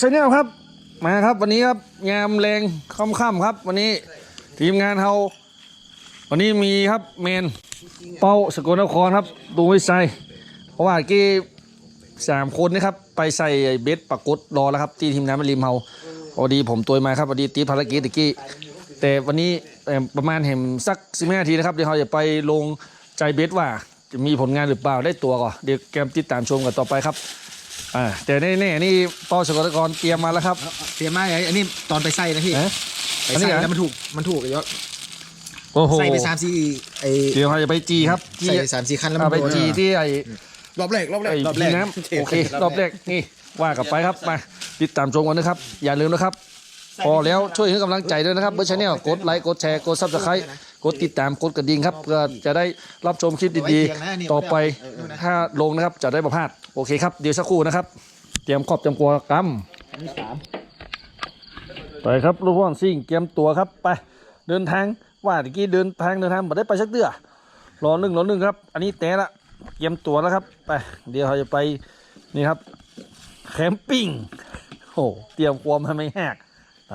ชาแนลครับ มาครับวันนี้ครับยามแรงค่ำๆครับ วันนี้ทีมงานเราวันนี้มีครับเมนเป้าสกลนครครับดูไม่ใส่เพราะว่ากี้สามคนนะครับ ไปใส่เบสปรากฏรอแล้วครับ ที่ทีมน้ำมันริมเฮาพอดีผมตัวมาครับพอดีตีภารกิจตะกี้แต่วันนี้ประมาณเห็นสักสิบห้านาทีนะครับเดี๋ยวเราจะไปลงใจเบสว่าจะมีผลงานหรือเปล่าได้ตัวก่อนเดี๋ยวแกมติดตามชมกันต่อไปครับ อ่าแต่แน่ๆนี่เป้าสกลนครเตรียมมาแล้วครับ เตรียมมาไงอันนี้ตอนไปใส่นะพี่เอ๊ะไปอันนี้ใส่เหรอ แล้วมันถูกมันถูกไอ้ยศโอ้โหใส่ไปสามสี่ไอ้เดี๋ยวเราจะไปจีครับจีใส่ไปสามสี่คันแล้วมัเอานไปโดนจีที่ไอ้รอบแรกรอบแรกไอ้รอบแรพี่กน้ำโอเครอบแรกนี่ว่ากันไปครับมาติดตามชมกันนะครับ อย่าลืมนะครับ พอแล้วช่วยให้กำลังใจด้วยนะครับเบอร์ชาแนลกดไลค์กดแชร์กดซับสไครต์ กดติดตามกดกระดิ่งครับเพื่อจะได้รับชมคลิปดีๆ ต่อไปถ้าลงนะครับจะได้ประพลาดโอเคครับเดี๋ยวสักครู่นะครับ เตรียมขอบจำกัวกำไปครับลูกพ่วงซิ่งเตรียมตัวครับไปเดินทางว่าตะกี้เดินทางเดินทางมาได้ไปสักเดือรอหนึ่งรอหนึ่งครับ อันนี้แต่ละเตรียมตัวแล้วครับไปเดี๋ยวเราจะไปนี่ครับแคมปิ้งโอ้เตรียมความให้ไม่แหกไป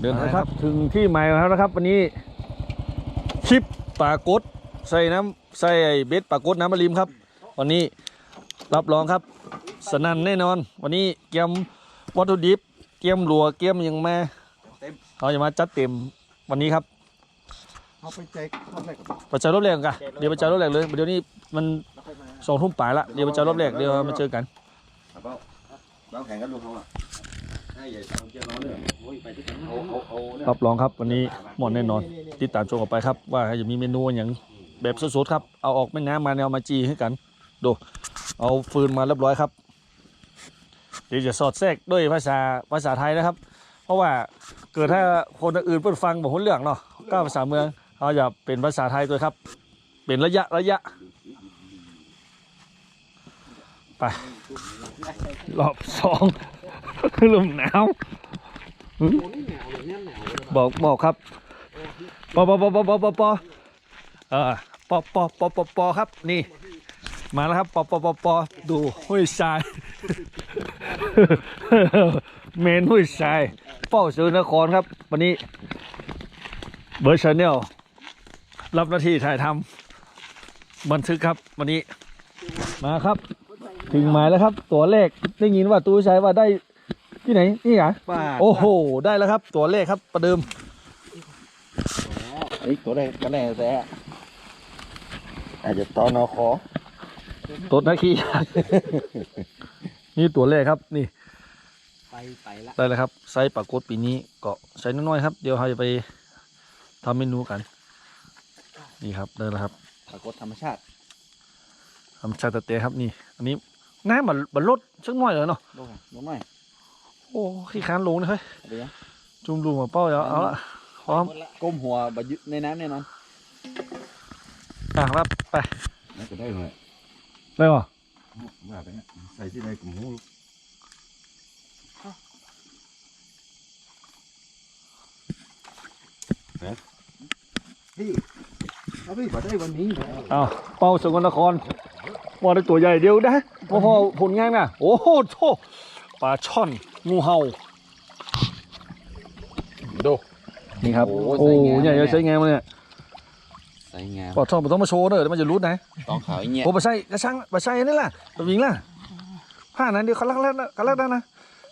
เดินทางครับ ถึงที่หมายแล้วนะครับ วันนี้ คลิปปลากดใส่น้ำใส่ไอ้เบ็ดปลากดน้ำมะลิมครับ วันนี้รับรองครับ สนั่นแน่นอน วันนี้เกียมวัตถุดิบเกียมหลัวเกียมยังมาเขาจะมาจัดเต็มวันนี้ครับเอาไปแจกรอบแรกประจัยรอบแรกกันเดี๋ยวประจัยรอบแรกเลยเดี๋ยวนี้มันสองทุ่มป่ายละเดี๋ยวประจัยรอบแรกเดี๋ยวมาเจอกันเบ้าแข่งกันลูเขาอะให้ใหญ่สาวเจ้าน้องหนเอาเอาเอาเนี่ยรับรองครับวันนี้หมดแน่นอน ติดตามชมกันไปครับ ว่าจะมีเมนูอย่างแบบสดๆครับ เอาออกแม่น้ำมาแนวมาจีให้กันดูเอาฟืนมาเรียบร้อยครับ เดี๋ยวจะสอดแทรกด้วยภาษาภาษาไทยนะครับ เพราะว่าเกิดถ้าคนอื่นเพิ่นฟังบอกคนเรื่องเนาะก็ภาษาเมืองเขาจะเป็นภาษาไทยด้วยครับ เป็นระยะระยะไปรอบสอง ลมหนาวบอกบอกครับปอปอปอปอปอปอปอเออปอปอปอปอปอครับนี่ มาแล้วครับปอปอปอปอดูห้วยทรายเมนห้วยทรายเป้าสือนครครับ วันนี้เบอร์ชาแนลรับหน้าที่ถ่ายทำบันทึกครับวันนี้มาครับ ถึงหมายแล้วครับ ตัวเลขได้ยินว่าตู้ชายว่าได้ ที่ไหน นี่เหรอป้าโอ้โห ได้แล้วครับ ตัวเลขครับ ประเดิมไอ้ตัวแรกก็แน่แต่อาจจะตอนอคอตดนาคี นี่ตัวเลขครับ นี่ ไปไปละ ได้แล้วครับ ไซส์ปลากดปีนี้ก็ใช้น้อยๆครับ เดี๋ยวเราจะไปทำเมนูกัน นี่ครับ ได้แล้วครับปรากฏธรรมชาติทำชาตะเตะครับ นี่ อันนี้น้ำมันมันลดสักหน่อยเลยเนาะลงลงหน่อย โอ้ขี้ค้านลงนะเฮ้ยเดี๋ยวจุ่มดูมาเป้าแล้วเอาละพร้อมก้มหัวบยึในน้ำแน่นอนอะครับไปน่าจะได้เลยได้ป่ะว่าไปเนี่ยใส่ที่ไหนกับหมูพี่เอาพี่มาได้วันนี้นะเอาเป้าสกลนครว่าได้ตัวใหญ่เดียวนะพอพอผลงานน่ะ โอ้โหโธ่ ปลาช่อนงูเห่าดู นี่ครับ โอ้โอ้ใส่งามใหญ่เลยใช้งานมาเนี่ยใส่งามปลาช่อนมันต้องมาโชว์เด้อเดี๋ยวมันจะรุดนะต้องขาวอย่างเงี้ยโอ้ปลาใส่กระชังปลาใส่นี่แหละปลาวิงล่ะผ้านั้นเดี๋ยวเขาลักแล้วนะเขาลักได้นะ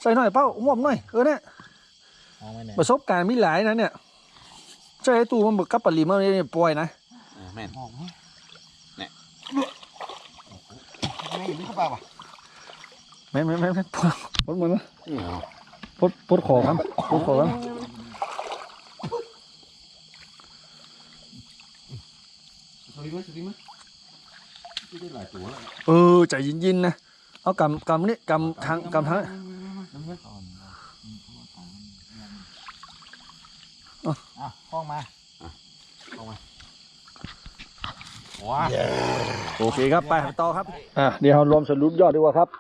ใส่หน่อยเป้าหมอมหน่อยเออเนี่ยมองไว้ไหนประสบการณ์มีหลายนะเนี่ยใช่ไอ้ตู้มันบึกกับปลาลิมมันเนี่ยปล่อยนะแม่นแม่นแม่น แม่นแม่นพดมันนะนี่เหรอพดพดขอครับพดขอครับสวัสดีไหมสวัสดีไหมได้หลายตัวแล้วเออใจย็นๆนนะเอากำกำนี่กำทางกำทางอะห้องมาห้องมาว้าโอเคครับไปต่อครับอะเดี๋ยวเรารวมสรุปยอดดีกว่าครับ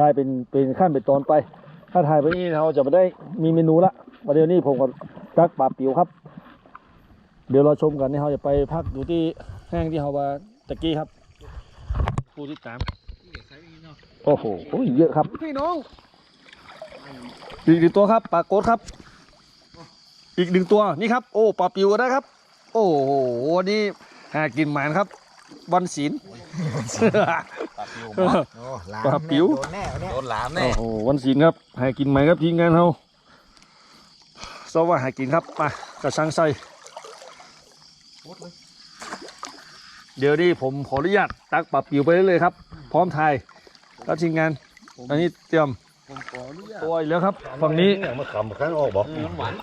ถ่ายเป็นเป็นขั้นเป็นตอนไป ถ้าถ่ายไปนี่เราจะไม่ได้มีเมนูละวันเดียวนี้ผมกับจักปลาปิ๋วครับ เดี๋ยวเราชมกันนี่เราจะไปพักอยู่ที่แห้งที่เราว่าตะกี้ครับผู้ที่ตามโอ้โหเยอะครับพี่น้องอีกหนึ่งตัวครับปลาโกดครับ อีกหนึ่งตัวนี่ครับ โอ้ปลาปิวก็ได้ครับ โอ้โหวันนี้หากินหมานครับ วันศีลปลาปิวโอ้โอ้หลามปลาปิ๋วโดนแน่วันเนี้ยโดนหลามแน่โหวันศีลครับหากินใหม่ครับทีมงานเราสว่าหากินครับมากระชังใส่เดี๋ยวนี้ผมขออนุญาตตักปลาปิวไปเลยๆครับ พร้อมถ่ายแล้วทีมงานอันนี้เตรียมผมขออนุญาตตัวอีกแล้วครับฝั่งนี้มาขำข้างออกบอกหวาน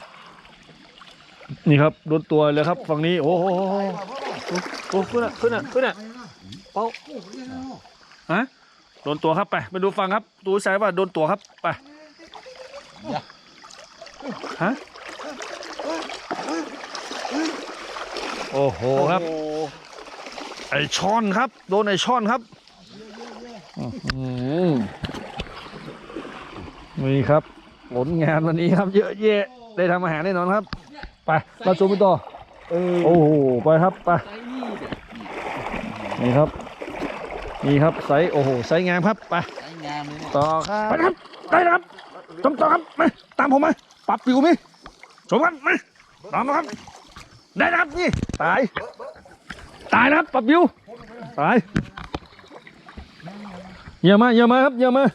นี่ครับโดนตัวเลยครับฝั่งนี้โอ้โห โอ้ขึ้นอะขึ้นอะขึ้นอะเป้าฮะโดนตัวครับไปไปดูฟังครับดูสายว่าโดนตัวครับไปฮะโอ้โหครับ ไอช่อนครับ โดนไอช่อนครับอือหือนี่ครับผลงานวันนี้ครับ เยอะแยะได้ทำอาหารแน่นอนครับ ไปเราชมกันต่อ เออโอ้โหไปครับไปนี่ครับ นี่ครับไซส์โอ้โหไซส์งามครับไปใช้งามเลยเนี่ยต่อครับไปครับได้แล้วครับชมต่อครับมาตามผมมาปรับปิวไหมชมกันมาตามมาครับ ได้แล้วครับนี่ตาย ตายแล้วครับปรับปิวตายเยี่ยมมาเยี่ยมมาครับเยี่ยมมา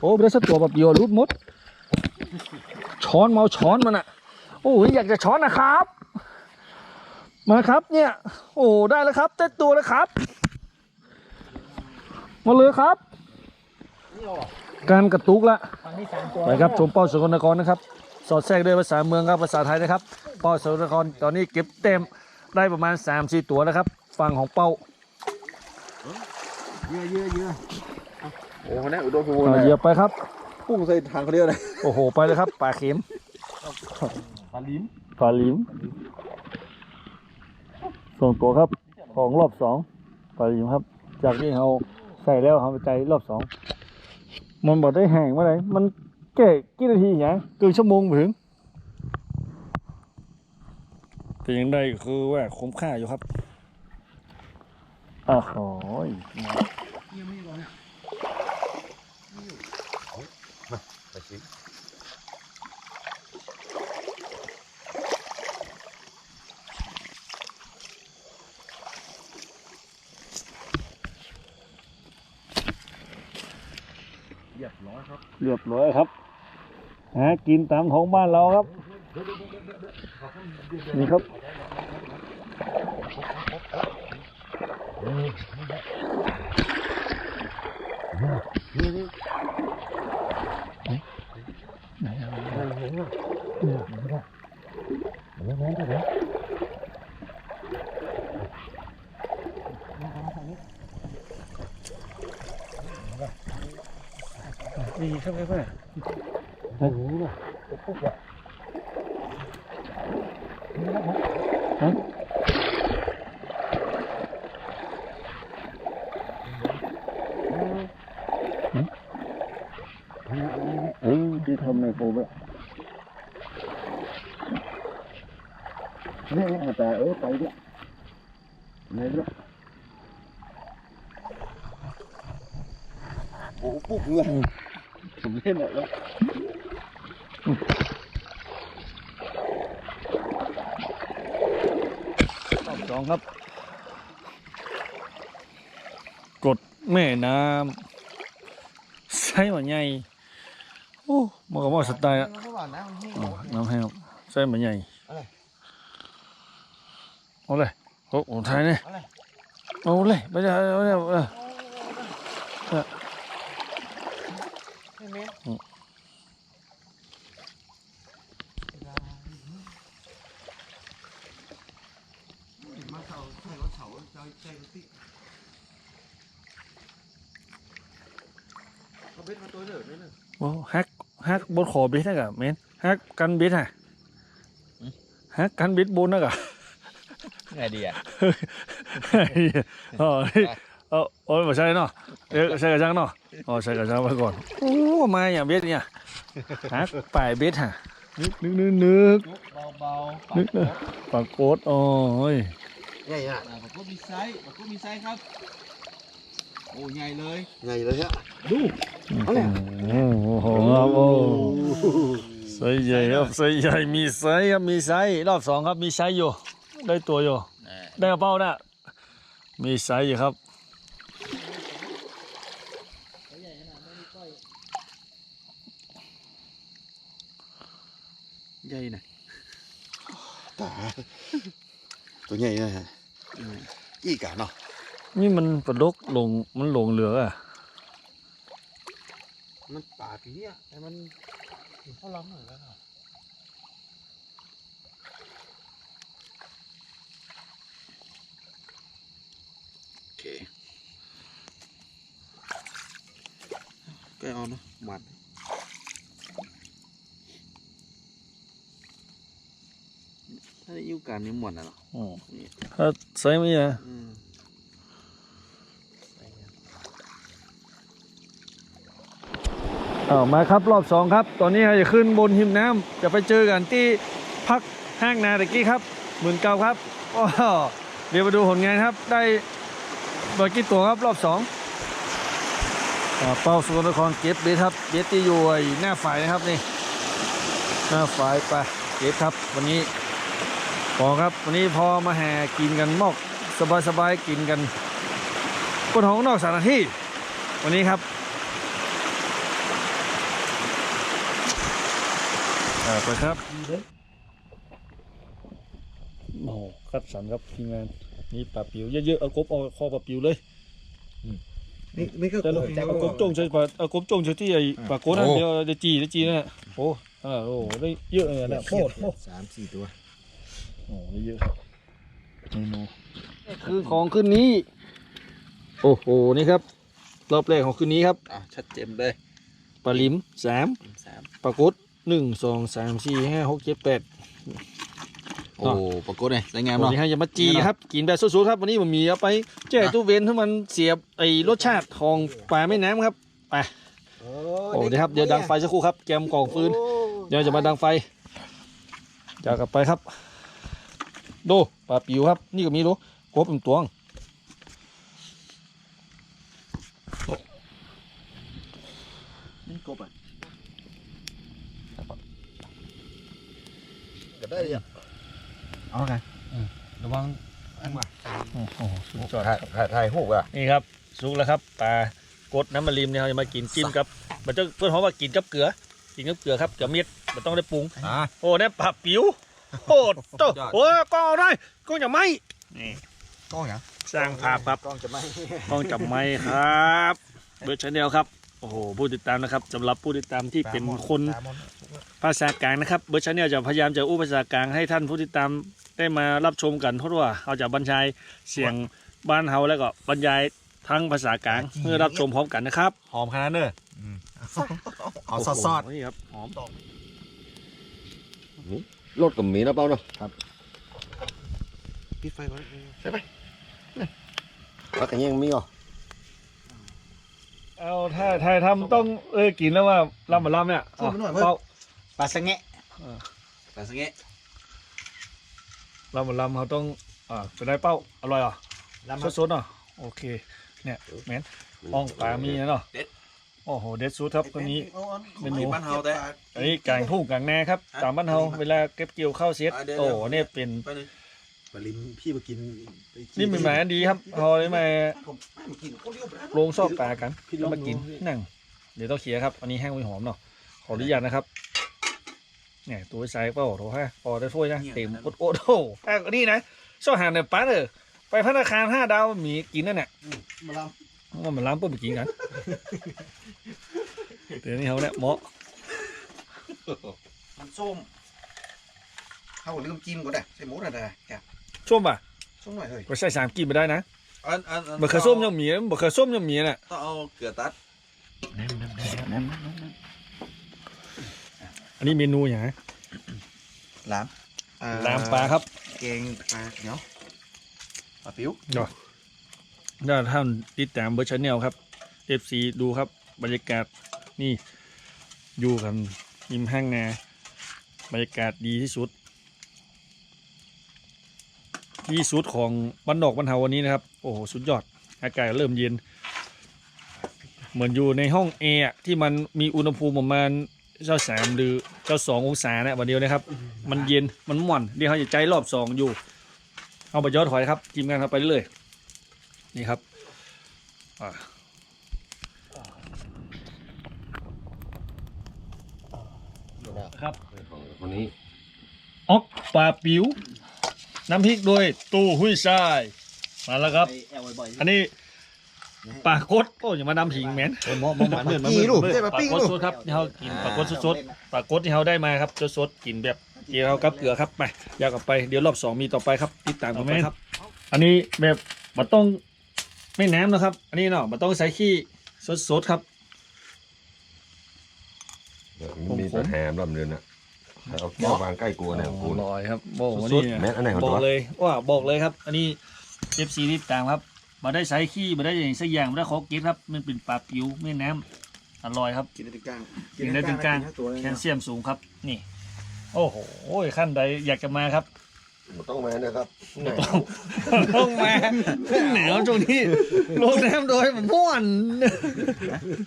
โอ้ได้สักตัวปรับปิวรุดหมด ช้อนเมาช้อนมันอะโอ้ยอยากจะช้อนนะครับ มาครับเนี่ย โอ้ได้แล้วครับเต็มตัวแล้วครับ มาเลยครับ การกระตุกละฝั่งนี้สามตัวไปครับชมเป้าสกลนครนะครับ สอดแทรกด้วยภาษาเมืองครับภาษาไทยนะครับเป้าสกลนครตอนนี้เก็บเต็มได้ประมาณ3 4ตัวแล้วครับ ฝั่งของเป้าเยอะเยอะเยอะโอ้โหเนี่ยอุดมสมบูรอ่าณ์เหยียบไปครับพุ่งใส่ทางเขาเดียวเลยโอ้โหไปเลยครับปลาเข็มปลาลิ้มปลาลิม ส่งตัวครับ ของรอบสองไปลาลิมครับ จากที่เราใส่แล้วเราไปใจรอบสองมันบอกได้แห้งเมื่อไหร่มันแก่กี่นาทีอย่างเกินชั่วโมงไปถึงแต่ยังได้คือว่าคุ้มค่าอยู่ครับอ้าวโหยไปชิม เรียบร้อยครับ เรียบร้อยครับหากินตามท้องบ้านเราครับ นี่ครับนี่ ครับครับโอ้โหฮะเอ้ยที่ทำในโฟมอะนี่นะแต่เออไปด้วยไหนด้วยโอ้ปุ๊บเงือ ผมเล่นแล้วรอบสองครับ กดแม่น้ำใช่หมดไงโอ้มันก็ว่าสไตล์อะเขาบอกนะมันให้อ๋อน้ำแห้งใช่หมดไงอะไรเอาเลยโอ้โหไทยเนี่ยอะไรเอาเลยไม่ได้ไม่ได้เออใช่ไหมอืมมาเสาใส่รถเสาใจใจรถติเอาเบ็ดมาตัวเดีย วนี่นึงโอ้ฮักฮักบนขอบิดนะกะเมนฮักกั นบิดฮะฮักกันบิดบนนะกะไงดีอะอ๋อเออโอ้ยไม่ใช่เนาะเอ๊ะใช่กระชังเนาะอ๋อใช่กระชังไว้ก่อนโอ้มาอย่างเบ็ดเนี่ยฮักป่ายเบ็ดฮะนึกนึกนึกนึกเบาเบานึกนะปากโกดโอ้ยไงอะปากก็มีไซส์ปากก็มีไซส์ครับโอ้ใหญ่เลยไงเลยฮะโดูโอ้โหครับโอ้ไซส์ใหญ่ครับไซส์ใหญ่มีไซส์ครับมีไซส์รอบสองครับมีไซส์อยู่ได้ตัวอยู่ได้กระเป๋าน่ะมีไซส์อยู่ครับ ใหญ่นะตาตัวใหญ่นะฮะอีกอะเนาะนี่มันปลาดกลงมันหลงเหลืออะมันปาปีอะแต่มันเขาล้อมหน่อยแล้วโอเคก็เอาเนาะหมัด ถ้าได้ยุ่งการนี้หมดนะเนาะอืมถ้าไซส์ไม่ใหญ่อืมอ้าวมาครับรอบสองครับ ตอนนี้เราจะขึ้นบนหิมน้ำจะไปเจอกันที่พักห้างนาตะกี้ครับหมื่นเก้าครับอ้อเดี๋ยวมาดูผลงานครับ ได้เบอร์กี่ตัวครับรอบสองอ่าเป้าสุวรรณครเก็บเบสครับเบสที่อยู่ไอ้หน้าฝ่ายนะครับนี่ หน้าฝ่ายไปเก็บครับ วันนี้ พอครับวันนี้พอมาแห่กินกันมอกสบายๆกินกันบนห้องนอกสถานที่ วันนี้ครับอ่าไปครับโอ้โหคัดสรรครับทีมงานนี่ปลาปิวเยอะๆเอากบเอาคอปลาปิวเลยนี่นี่ก็แต่เราเอากบจงใช้ปลาเอากบจงใช้ที่ไอ้ปลาโกนั่นเดียวเดยวจีเดยวจีนั่นแหละโอ้อ่าโอ้ได้เยอะเลยนะโคตรโอ้สามสี่ตัว โหได้เยอะครับเมนูคือของคืนนี้ โอ้โห นี่ครับ รอบแรกของคืนนี้ครับอะชัดเจนเลยปลาลิมสามสามปลากดหนึ่งสองสามสี่ห้าหกเจ็ดแปดโอ้ปรากฏเลยได้งามวันเนาะ นี้ให้ยามาจีครับ กินแบบสุดๆครับวันนี้ผมมีเอาไปแจ้ตู้เวนให้มันเสียบไอ้รสชาติของปลาแม่น้ำครับไปโอ้เดี๋ยวครับเดี๋ยวดังไฟสักครู่ครับแกมกล่องฟืนเดี๋ยวจะมาดังไฟจากกลับไปครับ ดูปลาปิวครับ นี่ก็มีดูกบเป็นตวงนี่กบอะก็ได้อะเอาไงระวังอันมาโอ้โหสุดยอดถ่ายถ่ายถ่ายหูกอะนี่ครับสุกแล้วครับปลากดน้ำมันริมเนี่ยเราจะมากินจิ้มกับมันจะเพื่อนเขาว่ากินกับเกลือกินกับเกลือครับเกลือเม็ดมันต้องได้ปรุงอ่าโอ้เนี่ยปลาปิว โอ้โตยอดโอ้ก็เอาได้ก็จะไม่นี่กล้องยังสร้างภาพครับกล้องจะไม่ต้องจับไม้ครับเบิร์ดชาแนลครับโอ้โหผู้ติดตามนะครับสำหรับผู้ติดตามที่เป็นคนภาษากลางนะครับเบิร์ดชาแนลจะพยายามจะอู้ภาษากลางให้ท่านผู้ติดตามได้มารับชมกันเพราะว่าเขาจะบรรยายเสียงบ้านเฮาแล้วก็บรรยายทั้งภาษากลางเพื่อรับชมพร้อมกันนะครับหอมขนาดเนอะเอาซอสซอสโโหนี่ครับหอม รถกับหมีนะเป้าเนาะปิดไฟก่อนแล้วกันยังมีอะเอาถ้าถ้าทำต้องเออกินแล้วว่าลำมาลำเนี่ยเอาเป้าปลาสะแงะเออปลาสะแงะลำมาลำเขาต้องอ่าจะได้เป้าอร่อยอะลำสดๆเนาะโอเค เนี่ยแมนอ่องปลามีนะเนาะ โอ้โหเด็ดสุดครับตัวนี้ เมนู บ้านเฮาแต่ไอ้กลางทุ่งกลางนาครับอะตามบ้านเฮาเวลาเก็บเกี่ยวข้าวเสร็จอะเดี๋ยว โอ้เดี๋ยวเนี่ยเป็นไปเลยปลิมพี่มากินไปกินี่เป็นหมายอันดีครับเฮาได้มาผมไม่มากินคนเดียวไปนะโรงซอกปลากันพี่แล้วมากินลองดูนั่งเดี๋ยวต้องเขียครับ อันนี้แห้งไว้หอมเนาะขออนุญาตนะครับเนี่ยตัวใส่เปล่าโถฮะพอได้ถ้วยนะเต็มโอ๊ตโอ๊ตโอ้แอันนี้นะชอบหาในป้าเออไปพัตตาคารห้าดาวมีกินนั่นแหละมาลว่ามันล้ำเพื่อไปกินกัน เดี๋ยวนี้เขาเนี่ยเหมาะมันส้มเขาลืมจิ้มก็ได้ใส่หมูน่ะได้แกส้มป่ะส้มหน่อยเฮ้ยก็ใส่สามกินไปได้นะอันอันบะเขือส้มยังมีบะเขือส้มยังมีน่ะต้องเอาเกลือตัดอันนี้เมนูอย่างไรลามอ่ลามปลาครับแกงปลาเหนียวปลาปิ้วถ้าท่านติดตามเบอร์ชาแนลครับ FC ดูครับบรรยากาศ นี่อยู่กันริมห้างนาบรรยากาศดีที่สุด ที่สุดของบ้านนอกบ้านเฮาวันนี้นะครับ โอ้โหสุดยอด อากาศเริ่มเย็น เหมือนอยู่ในห้องแอร์ที่มันมีอุณหภูมิประมาณเจ้าสามหรือเจ้าสององศาเนี่ยวันเดียวนะครับ มันเย็นมันม่อนเดี๋ยวเขาจะใจรอบสองอยู่ เอาไปยอดถอยครับทีมงานเขาไปเรื่อยนี่ครับอ่า ครับของคนนี้ออกปลาปิ๋วน้ำพริกโดยตู้หุ้ยทรายมาแล้วครับไปแอลบ่อยอันนี้ปลากดโอ้ยอย่ามานำผิงแมนๆมองมองหวานเหมือนมันอีลูกปใช่ปะลาปิ้งกดลูกสดครับที่เขากินปลากดสดๆปลากดที่เขาได้มาครับสดๆกินแบบเจียวกับเกลือครับไปอยากกลับไปเดี๋ยวรอบสองมีต่อไปครับติดตามกันไหมครับ อันนี้แบบมันต้องไม่น้ำนะครับ อันนี้เนาะมันต้องใส่ขี้สดๆครับ มีแต่แฮมลำเดือนอะเอาแก้ววางใกล้กูเนี่ยกูอร่อยครับบอกว่าสนี่ดๆแม่นอันไหนของบตัอวกเลยว่าบอกเลยครับ อันนี้เอฟซีติดตามครับมาได้ใช้ขี้มาได้อย่างสักอย่างมาได้ขอกินครับ มันเป็นปลาปิ๋วไม่น้ำอร่อยครับ กินได้ถึงกลางกินได้ถึงกลางทั้ตัวเลยแคลนะเซียมสูงครับ นี่ โอ้โหขั้นใดอยากจะมาครับ ต้องมานะครับต้องมาหนาวช่วงนี้โรงแรมโดยมันม่วน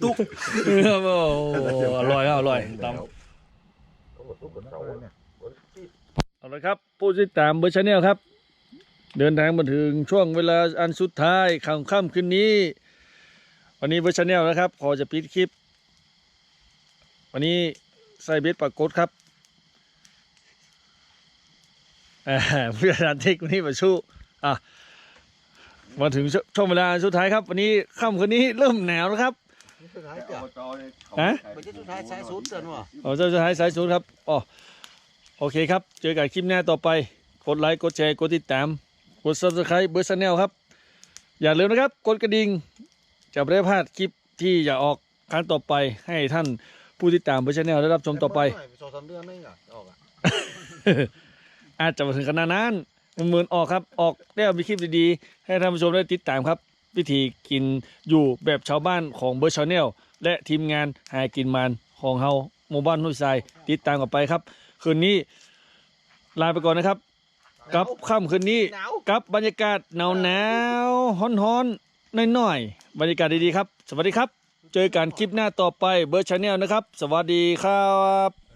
ตุ๊กครับโอ้โหอร่อยครับอร่อยตำ เอาละครับผู้ติดตามเบอร์ชาแนลครับ เดินทางมาถึงช่วงเวลาอันสุดท้ายค่ำค่ำคืนนี้ วันนี้เบอร์ชาแนลนะครับ ขอจะปิดคลิป วันนี้ใส่เบสปรากฏครับ อ่าผู้จัดการเทควันนี้มาชู้อะมาถึงชช่วงเวลาสุดท้ายครับ วันนี้ค่ำคืนนี้เริ่มหนาวแล้วครับฮะไปที่สุดท้ายสายสุดเตือนว่ะเอาเจ้าสุดท้ายสายศูนย์ครับอ๋อโอเคครับ เจอกันคลิปหน้าต่อไป กดไลค์กดแชร์กดติดตาม กด subscribe เบอร์ชาแนลครับ อย่าลืมนะครับ กดกระดิ่งจะไม่ได้พลาดคลิปที่จะออกครั้งต่อไปให้ท่านผู้ติดตามเบอร์ชาแนลได้รับชมต่อไปสองสามเดือนไม่เหรอออกอะ อาจจะมาถึงขนาดนั้นหมือนออกครับ ออกได้มีคลิปดีๆ ให้ท่านผู้ชมได้ติดตามครับ วิธีกินอยู่แบบชาวบ้านของเบอร์ชาแนลและทีมงานหากินมันของเฮาหมู่บ้านห้วยทรายติดตามกันไปครับ คืนนี้ลาไปก่อนนะครับกับค่ำคืนนี้กับบรรยากาศหนาวหนาวฮ้อนๆน้อยๆบรรยากาศดีๆครับ สวัสดีครับ เจอกันคลิปหน้าต่อไปเบอร์ชาแนลนะครับ สวัสดีครับ